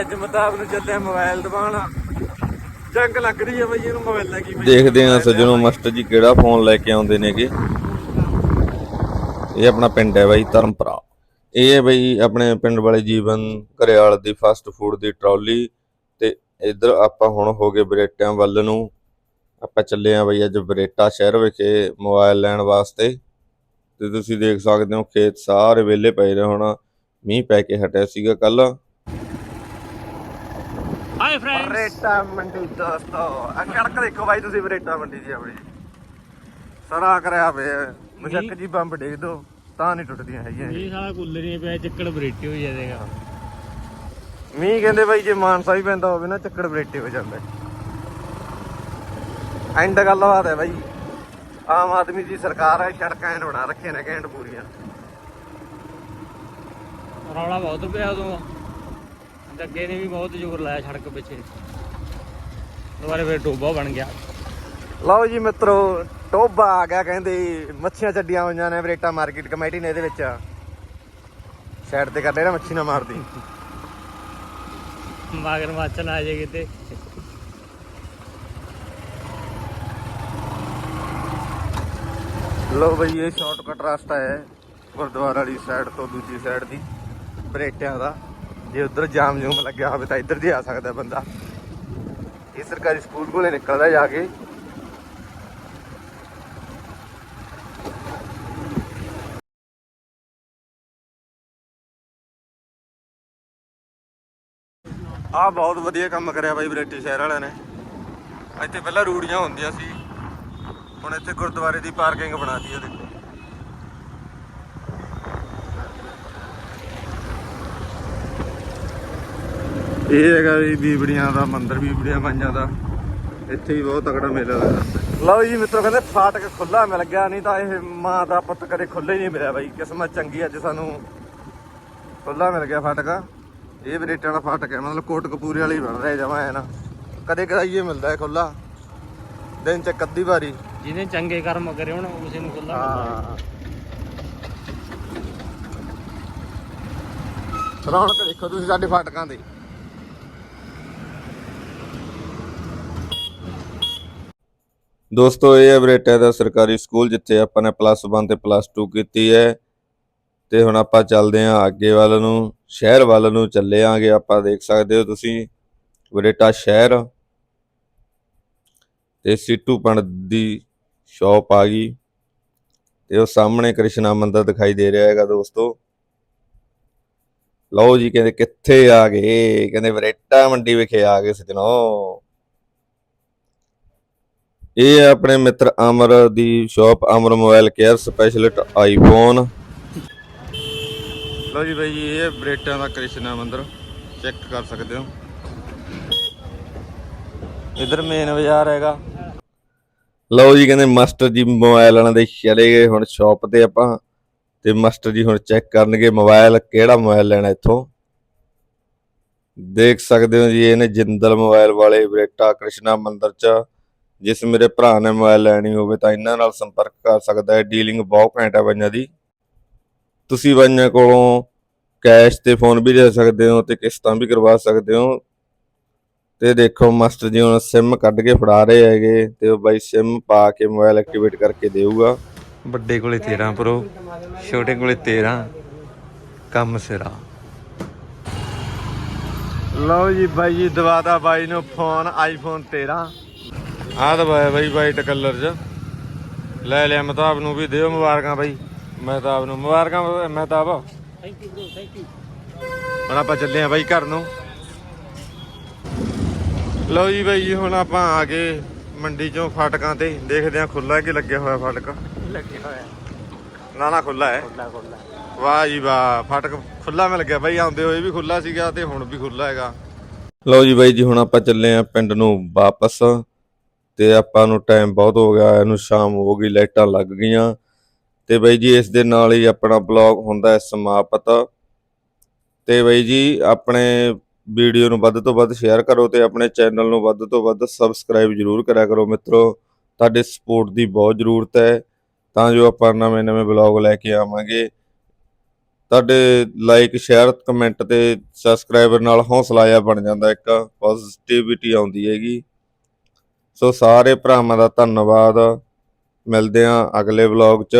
ਅੱਜ ਮਤਾਬ ਨੂੰ ਚੱਲਿਆ ਮੋਬਾਈਲ ਦਵਾਉਣਾ ਜੰਗ ਲੱਗ ਰਹੀ ਹੈ ਬਈ, ਇਹਨੂੰ ਮੋਬਾਈਲ ਲੈ ਕੇ ਦੇਖਦੇ ਹਾਂ ਸੱਜਣੋ ਮਾਸਟਰ ਜੀ ਕਿਹੜਾ ਫੋਨ ਲੈ ਕੇ ਆਉਂਦੇ ਨੇਗੇ। ਇਹ ਆਪਣਾ ਪਿੰਡ ਹੈ ਬਾਈ, ਧਰਮਪੁਰਾ। ਇਹ ਹੈ ਬਈ ਆਪਣੇ ਪਿੰਡ ਵਾਲੇ ਜੀਵਨ ਘਰਿਆਲ ਦੀ ਫਾਸਟ ਫੂਡ ਦੀ ਟਰਾਲੀ ਤੇ ਇਧਰ ਆਪਾਂ ਹੁਣ ਹੋ ਗਏ ਬਰੇਟਿਆਂ ਵੱਲ ਨੂੰ। ਆਪਾਂ ਚੱਲੇ ਆ ਬਈ ਅੱਜ ਬਰੇਟਾ ਸ਼ਹਿਰ ਵਿਖੇ ਮੋਬਾਈਲ ਲੈਣ ਵਾਸਤੇ। ਤੇ ਤੁਸੀਂ ਦੇਖ ਸਕਦੇ ਹੋ, ਖੇਤ ਸਾਰੇ ਵਿਹਲੇ ਪਏ ਰਹੇ ਹੁਣ। ਮੀਂਹ ਪੈ ਕੇ ਹਟਿਆ ਸੀਗਾ ਕੱਲ ਹਾਈ ਫਰੈਂਡਸ ਬਰੇਟਾ ਮੰਡੀ ਦੋਸਤੋ ਆ ਕੜਕ ਦੇਖੋ ਬਾਈ ਤੁਸੀਂ ਬਰੇਟਾ ਮੰਡੀ ਦੀ ਆਪਣੀ। ਸਰਾ ਕਰਿਆ ਪਿਆ ਮੁਸ਼ਕ ਜੀ। ਬੰਬ ਡੇਗ ਦੋ ਤਾਂ ਨਹੀਂ ਟੁੱਟਦੀਆਂ ਹੈਗੀਆਂ ਇਹ। ਸਾਲਾ ਕੂਲਰ ਨਹੀਂ ਪਿਆ ਚੱਕੜ ਬਰੇਟੀ ਹੋ ਜਾਏਗਾ ਮੀਂਹ ਕਹਿੰਦੇ ਬਾਈ ਜੇ ਮਾਨਸਾ ਵੀ ਪੈਂਦਾ ਹੋਵੇ ਨਾ ਚੱਕੜ ਬਰੇਟੇ ਹੋ ਜਾਂਦਾ। ਐਂਡ ਗੱਲਬਾਤ ਹੈ ਬਾਈ ਆਮ ਆਦਮੀ ਦੀ ਸਰਕਾਰ ਹੈ ਸੜਕਾਂ ਬਣਾ ਰੱਖੀਆਂ ਨੇ ਘੈਂਟ ਪੂਰੀਆਂ। ਰੌਲਾ ਬਹੁਤ ਪਿਆ ਉਦੋਂ। ਜੱਗੇ ਨੇ ਵੀ ਬਹੁਤ ਜ਼ੋਰ ਲਾਇਆ ਸੜਕ ਪਿੱਛੇ। ਦੁਬਾਰੇ ਫਿਰ ਟੋਬਾ ਬਣ ਗਿਆ। ਲਓ ਜੀ ਮਿੱਤਰੋ ਟੋਬਾ ਆ ਗਿਆ ਕਹਿੰਦੇ ਮੱਛੀਆਂ ਚੱਡੀਆਂ ਹੋਈਆਂ ਨੇ ਬਰੇਟਾ ਮਾਰਕੀਟ ਕਮੇਟੀ ਨੇ ਇਹਦੇ ਵਿੱਚ। ਸਾਈਡ ਤੇ ਕਰ ਲੈਣਾ ਮੱਛੀ ਨਾ ਮਾਰਦੀ। ਮਾਗਰ ਮਾਚਨ ਆ ਜੇ ਕਿਤੇ। ਲਓ ਬਈ ਇਹ ਸ਼ਾਰਟਕਟ ਰਸਤਾ ਹੈ ਗੁਰਦੁਆਰਾ ਵਾਲੀ ਸਾਈਡ ਤੋਂ ਦੂਜੀ ਸਾਈਡ ਦੀ ਬਰੇਟਿਆਂ ਦਾ। ਜੇ ਉਧਰ ਜਾਮ ਜੂਮ ਲੱਗਿਆ ਹੋਵੇ ਤਾਂ ਇੱਧਰ ਦੀ ਆ ਸਕਦਾ ਬੰਦਾ। ਇਹ ਸਰਕਾਰੀ ਸਕੂਲ ਕੋਲੇ ਨਿਕਲਦਾ ਜਾ ਕੇ। ਆ ਬਹੁਤ ਵਧੀਆ ਕੰਮ ਕਰਿਆ ਬਾਈ ਬ੍ਰਿਟਿਸ਼ ਸ਼ਹਿਰ ਵਾਲਿਆਂ ਨੇ। ਇੱਥੇ ਪਹਿਲਾਂ ਰੂੜੀਆਂ ਹੁੰਦੀਆਂ ਸੀ। ਹੁਣ ਇੱਥੇ ਗੁਰਦੁਆਰੇ ਦੀ ਪਾਰਕਿੰਗ ਬਣਾਤੀ ਹੈ ਦੇਖੋ ਇਹ ਹੈਗਾ ਵੀ ਬੀਬੜੀਆਂ ਦਾ ਮੰਦਿਰ ਬੀਬੜੀਆਂ ਪੰਜਾਂ ਦਾ। ਇੱਥੇ ਹੀ ਬਹੁਤ ਤਕੜਾ ਮੇਲਾ ਲੱਗਦਾ ਲਓ ਜੀ ਮਿੱਤਰੋ ਕਹਿੰਦੇ ਫਾਟਕ ਖੁੱਲਾ ਮਿਲ ਗਿਆ ਨਹੀਂ ਤਾਂ ਇਹ ਮਾਂ ਦਾ ਪੁੱਤ ਕਦੇ ਖੁੱਲੇ ਹੀ ਨਹੀਂ ਮਿਲਿਆ ਬਾਈ। ਕਿਸਮਤ ਚੰਗੀ ਅੱਜ ਸਾਨੂੰ। ਖੁੱਲਾ ਮਿਲ ਗਿਆ ਫਾਟਕ। ਇਹ ਬਰੇਟਿਆਂ ਦਾ ਫਾਟਕ ਹੈ ਮਤਲਬ ਕੋਟ ਕਪੂਰੇ ਵਾਲੀ ਬਣ ਰਿਹਾ ਜਮਾ ਹੈ ਨਾ। ਕਦੇ ਕਦਾਈਏ ਮਿਲਦਾ ਹੈ ਖੁੱਲਾ ਦਿਨ ਚ ਅੱਧੀ ਵਾਰੀ। ਜਿਹਨੇ ਚੰਗੇ ਕਰਮ ਕਰੇ ਹੁਣ ਉਸੇ ਨੂੰ ਖੁੱਲਾ ਹਾਂ। ਰੌਣਕ ਦੇਖੋ ਤੁਸੀਂ ਸਾਡੇ ਫਾਟਕਾਂ ਦੇ ਦੋਸਤੋ, ਇਹ ਹੈ ਬਰੇਟਾ ਦਾ ਸਰਕਾਰੀ ਸਕੂਲ, ਜਿੱਥੇ ਆਪਾਂ ਨੇ ਪਲੱਸ 1 ਤੇ ਪਲੱਸ 2 ਕੀਤੀ ਹੈ। ਤੇ ਹੁਣ ਆਪਾਂ ਚੱਲਦੇ ਹਾਂ ਅੱਗੇ ਵੱਲ ਨੂੰ, ਸ਼ਹਿਰ ਵੱਲ ਨੂੰ ਚੱਲੇ ਆਂਗੇ ਆਪਾਂ ਦੇਖ ਸਕਦੇ ਹੋ ਤੁਸੀਂ ਬਰੇਟਾ ਸ਼ਹਿਰ। ਤੇ ਸਿੱਟੂ ਪੰਡ ਦੀ ਸ਼ਾਪ ਆ ਗਈ। ਤੇ ਉਹ ਸਾਹਮਣੇ ਕ੍ਰਿਸ਼ਨਾ ਮੰਦਿਰ ਦਿਖਾਈ ਦੇ ਰਿਹਾ ਹੈਗਾ ਦੋਸਤੋ। ਲਓ ਜੀ, ਕਹਿੰਦੇ ਕਿੱਥੇ ਆ ਗਏ? ਕਹਿੰਦੇ ਬਰੇਟਾ ਮੰਡੀ ਵਿਖੇ ਆ ਗਏ ਸਜਣੋ। ਇਹ ਹੈ ਆਪਣੇ ਮਿੱਤਰ ਅਮਰ ਦੀ shop Amar mobile care specialist iPhone. ਲਓ ਜੀ ਬਾਈ ਇਹ ਬਰੇਟਾਂ ਦਾ ਕ੍ਰਿਸ਼ਨਾ ਮੰਦਿਰ ਚੈੱਕ ਕਰ ਸਕਦੇ ਹੋ। ਇਧਰ ਮੇਨ ਬਾਜ਼ਾਰ ਹੈਗਾ। ਲਓ ਜੀ ਕਹਿੰਦੇ ਮਾਸਟਰ ਜੀ ਮੋਬਾਈਲ ਵਾਲਿਆਂ ਦੇ ਚਲੇ ਗਏ ਹੁਣ ਸ਼ਾਪ ਤੇ ਆਪਾਂ ਤੇ ਮਾਸਟਰ ਜੀ ਹੁਣ ਚੈੱਕ ਕਰਨਗੇ ਮੋਬਾਈਲ ਕਿਹੜਾ ਮੋਬਾਈਲ ਲੈਣਾ ਇੱਥੋਂ। ਦੇਖ ਸਕਦੇ ਹੋ ਜੀ ਇਹਨੇ ਜਿੰਦਲ ਮੋਬਾਈਲ ਵਾਲੇ ਬਰੇਟਾ ਕ੍ਰਿਸ਼ਨਾ ਮੰਦਿਰ ਚ ਜਿਸ ਮੇਰੇ ਭਰਾ ਨੇ ਮੋਬਾਈਲ ਲੈਣੀ ਹੋਵੇ ਤਾਂ ਇਹਨਾਂ ਨਾਲ ਸੰਪਰਕ ਕਰ ਸਕਦਾ ਹੈ। ਡੀਲਿੰਗ ਬਹੁਤ ਘੈਂਟ ਹੈ ਬਾਈਆਂ ਦੀ। ਤੁਸੀਂ ਬਾਈਆਂ ਕੋਲੋਂ ਕੈਸ਼ ਤੇ ਫੋਨ ਵੀ ਦੇ ਸਕਦੇ ਹੋ ਤੇ ਕਿਸ਼ਤਾਂ ਵੀ ਕਰਵਾ ਸਕਦੇ ਹੋ। ਤੇ ਦੇਖੋ ਮਾਸਟਰ ਜੀ ਹੁਣ ਸਿਮ ਕੱਢ ਕੇ ਫੜਾ ਰਹੇ ਹੈਗੇ ਤੇ ਉਹ ਬਾਈ ਸਿਮ ਪਾ ਕੇ ਮੋਬਾਈਲ ਐਕਟੀਵੇਟ ਕਰਕੇ ਦੇਊਗਾ। ਵੱਡੇ ਕੋਲੇ 13 ਪ੍ਰੋ ਛੋਟੇ ਕੋਲੇ 13 ਕੰਮ ਸਿਰਾ। ਲਓ ਜੀ ਬਾਈ ਜੀ ਦਵਾਦਾ ਬਾਈ ਨੂੰ ਫੋਨ ਆਈਫੋਨ 13 ਆਹ ਦਵਾਇਆ ਬਾਈ ਵਾਈਟ ਕਲਰ 'ਚ। ਲੈ ਲਿਆ ਮਤਾਬ ਨੂੰ ਵੀ ਦਿਓ ਮੁਬਾਰਕਾਂ ਬਾਈ। ਮਹਿਤਾਬ ਨੂੰ ਮੁਬਾਰਕਾਂ Mehtab thank you bro thank you ਹੁਣ ਆਪਾਂ ਚੱਲੇ ਆ ਬਾਈ ਘਰ ਨੂੰ। ਲਓ ਜੀ ਬਾਈ ਜੀ ਹੁਣ ਆਪਾਂ ਆ ਗਏ ਮੰਡੀ ਚੋਂ ਫਾਟਕਾਂ ਤੇ। ਦੇਖਦੇ ਆ ਖੁੱਲਾ ਕਿ ਲੱਗਿਆ ਹੋਇਆ ਫਾਟਕ। ਲੱਗੇ ਹੋਇਆ। ਨਾ ਨਾ ਖੁੱਲਾ ਹੈ। ਖੁੱਲਾ ਖੁੱਲਾ ਵਾਹ ਜੀ ਵਾਹ ਫਾਟਕ ਖੁੱਲਾ ਮਿਲ ਗਿਆ ਬਾਈ। ਆਉਂਦੇ ਹੋਏ ਵੀ ਖੁੱਲਾ ਸੀਗਾ ਤੇ ਹੁਣ ਵੀ ਖੁੱਲਾ ਹੈਗਾ। ਲਓ ਜੀ ਬਾਈ ਜੀ ਹੁਣ ਆਪਾਂ ਚੱਲੇ ਆ ਪਿੰਡ ਨੂੰ ਵਾਪਸ। ਤੇ ਆਪਾਂ ਨੂੰ ਟਾਈਮ ਬਹੁਤ ਹੋ ਗਿਆ, ਇਹਨੂੰ ਸ਼ਾਮ ਹੋ ਗਈ, ਲਾਈਟਾਂ ਲੱਗ ਗਈਆਂ। ਤੇ ਬਾਈ ਜੀ, ਇਸ ਦੇ ਨਾਲ ਹੀ ਆਪਣਾ ਬਲੌਗ ਹੁੰਦਾ ਹੈ ਸਮਾਪਤ। ਤੇ ਬਾਈ ਜੀ, ਆਪਣੇ ਵੀਡੀਓ ਨੂੰ ਵੱਧ ਤੋਂ ਵੱਧ ਸ਼ੇਅਰ ਕਰੋ ਤੇ ਆਪਣੇ ਚੈਨਲ ਨੂੰ ਵੱਧ ਤੋਂ ਵੱਧ ਸਬਸਕ੍ਰਾਈਬ ਜਰੂਰ ਕਰਿਆ ਕਰੋ ਮਿੱਤਰੋ। ਤੁਹਾਡੇ ਸਪੋਰਟ ਦੀ ਬਹੁਤ ਜ਼ਰੂਰਤ ਹੈ। ਤਾਂ ਜੋ ਆਪਾਂ ਨਵੇਂ ਨਵੇਂ ਬਲੌਗ ਲੈ ਕੇ ਆਵਾਂਗੇ। ਤੁਹਾਡੇ ਲਾਈਕ ਸ਼ੇਅਰ ਕਮੈਂਟ ਤੇ ਸਬਸਕ੍ਰਾਈਬਰ ਨਾਲ ਹੌਸਲਾ ਜਿਹਾ ਬਣ ਜਾਂਦਾ ਇੱਕ ਪੋਜ਼ਿਟਿਵਿਟੀ ਆਉਂਦੀ ਹੈਗੀ। ਸੋ ਸਾਰੇ ਭਰਾਵਾਂ ਦਾ ਧੰਨਵਾਦ। ਮਿਲਦੇ ਆਂ ਅਗਲੇ ਵਲੌਗ 'ਚ।